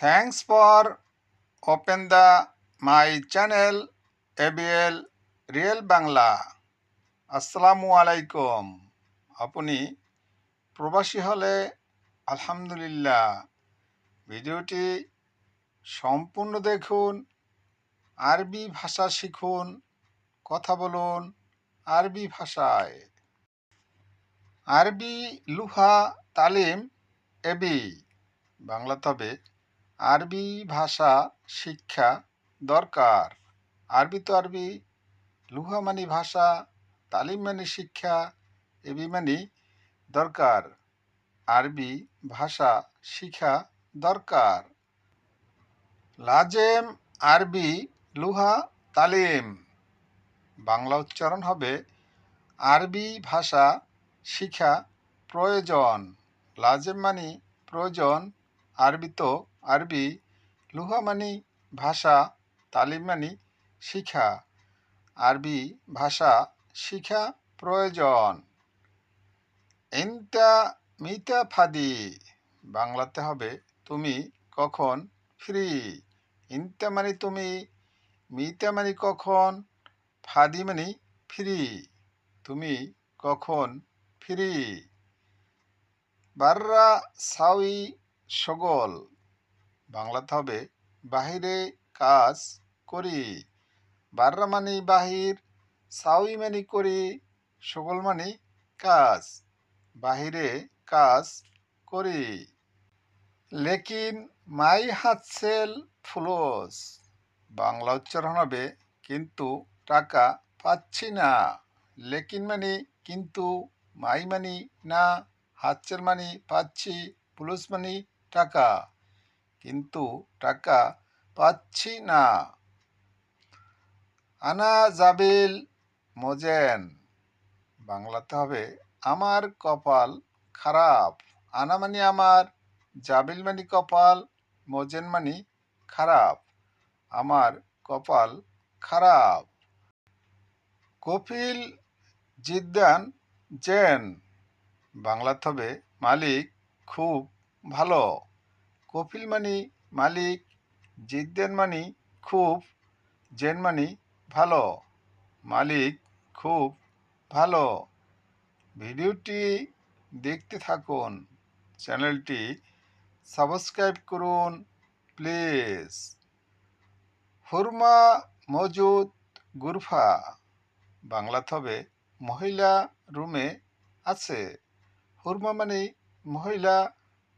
Thanks for open the, my channel ABL real Bangla আসসালামু আলাইকুম আপনি প্রবাসী হলে আলহামদুলিল্লাহ ভিডিওটি সম্পূর্ণ দেখুন, আরবি ভাষা শিখুন, কথা বলুন আরবি ভাষায়। আরবি, লুহা, তালিম এবি বাংলা তবে আরবি ভাষা শিক্ষা দরকার। আরবি তো আরবি লুহা মানি ভাষা তালিম মানি শিক্ষা এবি মানি দরকার। আরবি ভাষা শিখা দরকার। লাজেম, আরবি, লুহা, তালিম। বাংলা উচ্চারণ হবে আরবি ভাষা শিখা প্রয়োজন। লাজেম মানি প্রয়োজন আরবি তো, আরবি, লুহা মানি ভাষা, তালিম মানি শিখা। আরবি ভাষা শিখা প্রয়োজন। ইনতা মিতা ফাদি। বাংলাতে হবে, তুমি কখন ফ্রি? ইনতা মানে তুমি, মিতা মানে কখন, ফাদি মানে ফ্রি? তুমি কখন ফ্রি? বাররা সাউই সগল। বাংলাতে হবে, বাহিরে কাজ করি, বাররা মানে বাহির, সাউই মানে করি, সগল মানে কাজ, বাহিরে কাজ করি। লেকিন মাই হাতসেল ফুলোস। বাংলা উচ্চারণ হবে, কিন্তু টাকা পাচ্ছি না। লেকিন মানে কিন্তু মাই মানি না হাতসেল মানি পাচ্ছি প্লুস মানি টাকা। কিন্তু টাকা পাচ্ছি না। আনা জাবিল মোজেন। বাংলাতে হবে, আমার কপাল খারাপ। আনা মানে আমার, জাবিল মানে কপাল, মোজেন মানে খারাপ। আমার কপাল খারাপ। কপিল জিদ্দান জেন। বাংলাতে হবে, মালিক খুব ভালো। কপিল মানি মালিক, জিদ্দান মানি খুব, জেন মানি ভালো, মালিক খুব ভালো। ভিডিওটি দেখতে থাকুন, চ্যানেলটি সাবস্ক্রাইব করুন, প্লিজ। হুরমা মজুদ গুরফা বাংলাতে হবে মহিলা রুমে আছে। হুরমা মানে মহিলা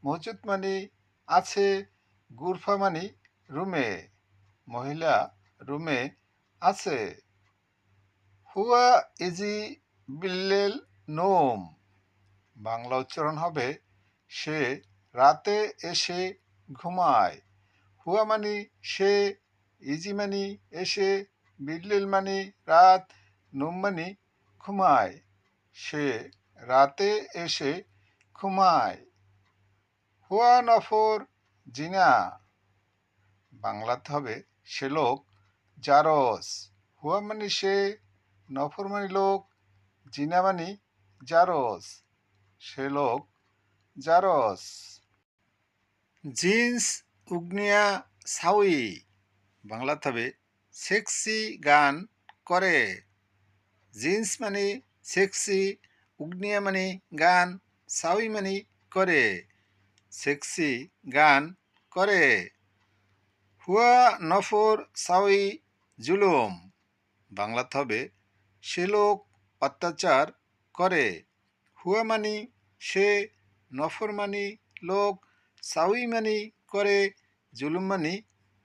মজুদ মানে আছে গুরফা মানে রুমে, মহিলা রুমে আছে। হুয়া ইজি বিল্লেল নোম। বাংলা উচ্চারণ হবে, সে রাতে এসে ঘুমায়। হুয়া মানি সে, ইজি মানি এসে বিল্লেল মানি রাত, নোম মানি ঘুমায়। সে রাতে এসে ঘুমায়। হুয়া নফর জিনা, বাংলাতে হবে সে লোক জারস। হুয়া মানে সে, নফর মানে লোক, জিনা মানে জারস। সে লোক জারস। জিন্স, উগনিয়া, সাউই, বাংলাতে হবে সেক্সি গান করে। জিন্স মানে সেক্সি, উগনিয়া মানে গান, সাউই মানে করে। সেক্সি গান করে। হুয়া নফর সাউই জুলুম। বাংলাতে হবে, সে লোক অত্যাচার করে। হুয়া মানি, সে নফর মানি লোক সাউই মানি করে, জুলুম মানি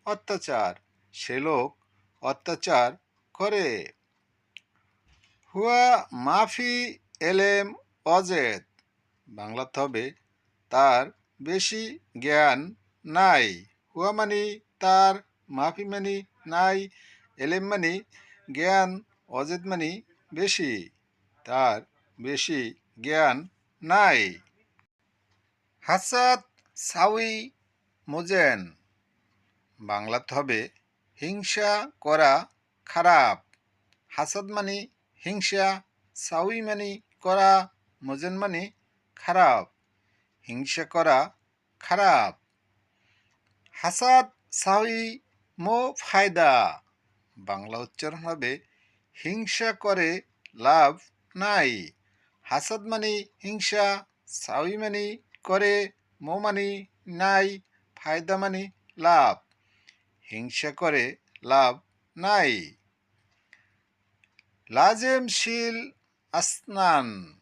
অত্যাচার। সে লোক অত্যাচার করে। হুয়া মাফি এলেম অজেদ। বাংলাতে হবে, তার বেশি জ্ঞান নাই। হুয়া মানি তার, মাফি নাই, এলেম মানি, জ্ঞান অজেদ মানি বেশি, তার বেশি জ্ঞান নাই। হাসাদ সাউই মোজেন বাংলাতে হবে হিংসা করা খারাপ। হাসাদ মানি হিংসা, সাউই মানি করা, মোজেন মানি খারাপ। হিংসা করা খারাপ। হাসাদ সাউই মো ফায়দা। বাংলা উচ্চারণ হবে, হিংসা করে লাভ নাই। হাসাদ মানে হিংসা সাউই মানে করে মো মানে নাই, ফায়দা মানে লাভ। হিংসা করে লাভ নাই। লাজেম শিল আসনান।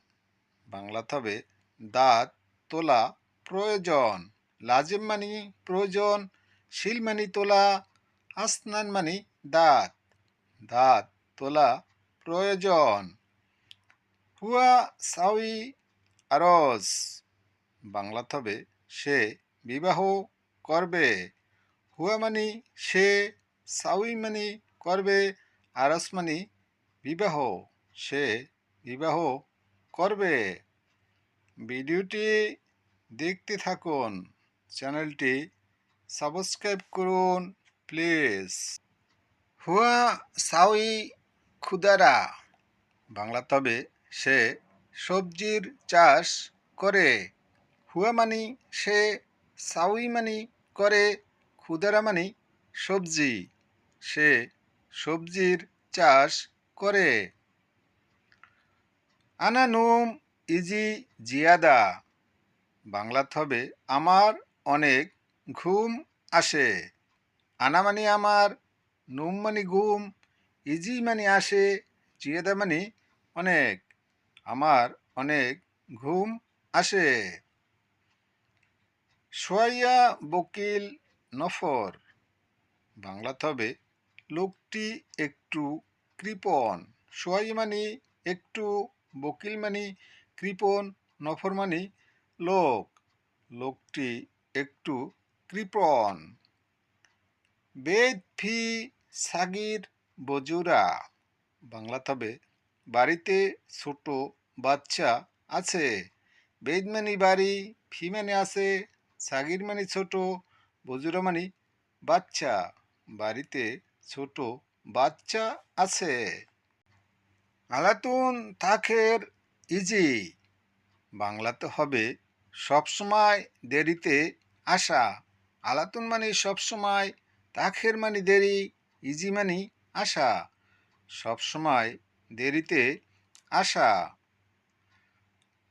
বাংলাতে হবে, দাঁত তোলা প্রয়োজন। লাজেম মানি প্রয়োজন, শিল মানি তোলা, আসনান মানি দাঁত। দাঁত তোলা প্রয়োজন। হুয়া সাউই আরজ। বাংলাতে হবে সে বিবাহ করবে। হুয়া মানি সে, সাউই মানি করবে আরস মানি বিবাহ। সে বিবাহ করবে। ভিডিওটি দেখতে থাকুন। চ্যানেলটি সাবস্ক্রাইব করুন, প্লিজ। হুয়া সাউই খুদারা। বাংলা তবে সে সবজির চাষ করে। হুয়া মানি সে, সাউই মানি করে, খুদারা মানি সবজি। সে সবজির চাষ করে। আনা নুম ইজি জিয়াদা বাংলাতে হবে আমার অনেক ঘুম আসে। আনা মানে আমার, নুম মানে ঘুম ইজি মানে আসে, জিয়াদা মানে অনেক, আমার অনেক ঘুম আসে। সোয়াইয়া বকিল নফর বাংলাতে হবে লোকটি একটু কৃপণ। সোয়াই মানে একটু, বকিল মানে কৃপণ নফর মানে লোক, লোকটি একটু কৃপণ বেদ ফি সাগির বজুরা। বাংলাতে হবে বাড়িতে ছোট বাচ্চা আছে। বেদ মানে বাড়ি, ফি মানে আছে, সাগির মানে ছোট, বজুরা মানে বাচ্চা। বাড়িতে ছোট বাচ্চা আছে। আলাতুন তাখের ইজি বাংলাতে হবে, সবসময় দেরিতে আসা। আলাতুন মানে সবসময়, তাখের মানে দেরি, ইজি মানে আসা। সবসময় দেরিতে আসা।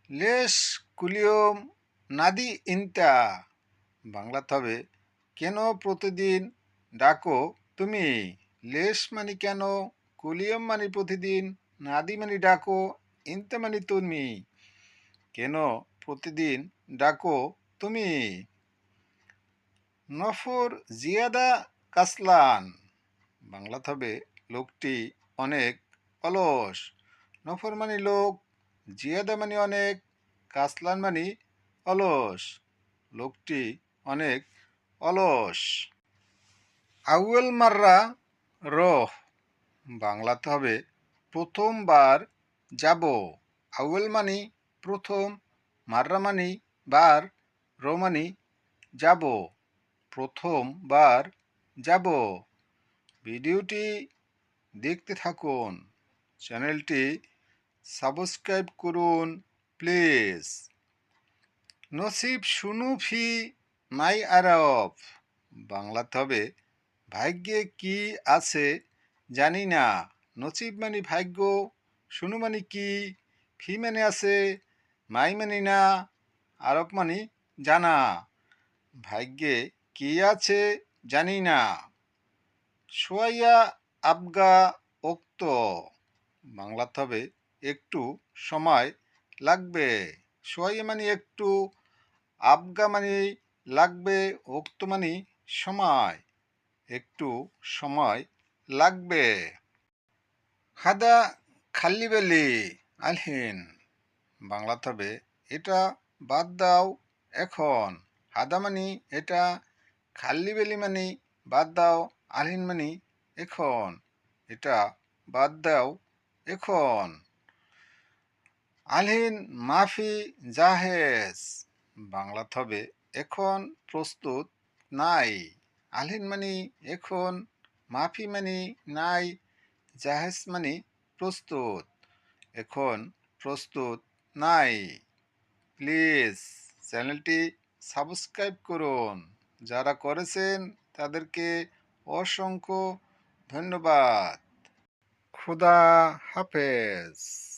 লেস কুলিয়ম নাদি ইন্তা। বাংলাতে হবে, কেন প্রতিদিন ডাকো তুমি? লেশ মানে কেন, কুলিয়ম মানে প্রতিদিন, নাদি মানে ডাকো ইন্তা মানে তুমি কেন প্রতিদিন ডাকো তুমি? নফর জিয়াদা কাসলান। বাংলাতে হবে লোকটি অনেক অলস। নফর মানে লোক, জিয়াদা মানে অনেক, কাসলান মানে অলস। লোকটি অনেক অলস। আউয়েল মাররা রহ। বাংলাতে হবে প্রথমবার যাব। আউয়াল মানি প্রথম, মাররা মানি বার রোমানি যাব। প্রথমবার যাব। ভিডিওটি দেখতে থাকুন। চ্যানেলটি সাবস্ক্রাইব করুন, প্লিজ। নসিব শুনু ফি মাই আরব। বাংলাতে হবে, ভাগ্যে কি আছে জানি না। নসিব মানে ভাগ্য শুনু মানে কি, ফি মানে আছে, মাই মানে না, আরব মানে জানা। ভাগ্যে কি আছে জানি না। সোয়াইয়া আবগা ওক্ত। বাংলাতে হবে একটু সময় লাগবে। সোয়াইয়া মানে একটু, আবগা মানে লাগবে, ওক্ত মানে সময়, একটু সময় লাগবে। হাদা খাল্লি বেলি, আলহিন। বাংলাতে হবে এটা বাদ দাও এখন। হাদা মানি এটা খাল্লি বেলি মানি বাদ দাও, আলহিন মানি এখন। এটা বাদ দাও এখন। আলহিন মাফি জাহেজ। বাংলাতে হবে এখন প্রস্তুত নাই। আলহিন মানি এখন, মাফি মানি নাই, জাহেজ মানি প্রস্তুত। এখন প্রস্তুত নাই। প্লিজ চ্যানেলটি সাবস্ক্রাইব করুন। যারা করেছেন তাদেরকে অসংখ্য ধন্যবাদ। খুদা হাফেজ।